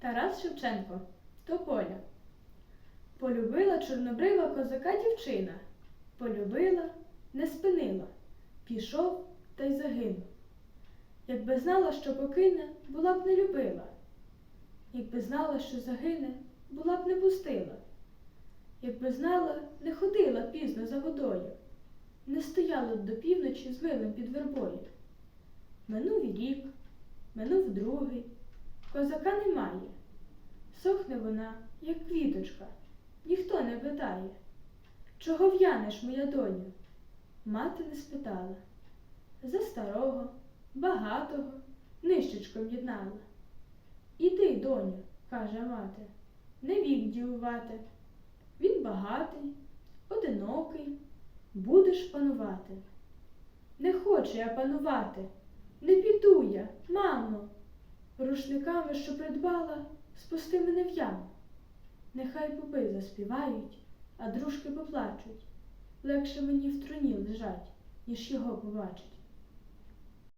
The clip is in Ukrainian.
Тарас Шевченко Тополя. Полюбила чорнобрива козака дівчина. Полюбила, не спинила, пішов та й загинув. Якби знала, що покине, була б не любила. Якби знала, що загине, була б не пустила. Якби знала, не ходила пізно за водою, не стояла б до півночі з милим під вербою. Минув рік, минув другий, козака немає. Сохне вона, як квіточка, ніхто не питає. Чого в'янеш, моя доню? Мати не спитала. За старого, багатого, нищечком єднала. Іди, доню, каже мати, не вік дівувати. Він багатий, одинокий, будеш панувати. Не хочу я панувати, не піду я, мамо. Рушниками, що придбала, спусти мене в яму. Нехай попи заспівають, а дружки поплачуть. Легше мені в труні лежать, ніж його побачить.